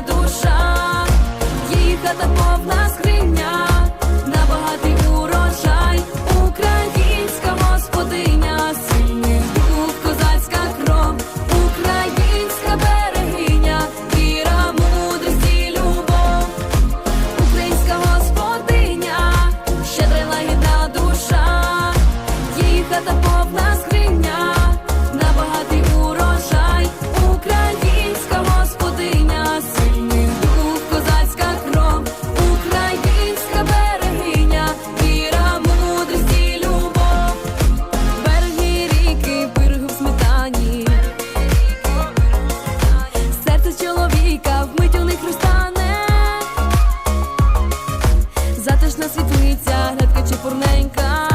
душа, її хата повна скриня, на багатий урожай, українська господиня, сильний дух, козацька кров, українська берегиня, віра, мудрість і любов, українська господиня, щедрила гідна душа, її хата повна скриня. теж на світлиця, грядка чи пурненька.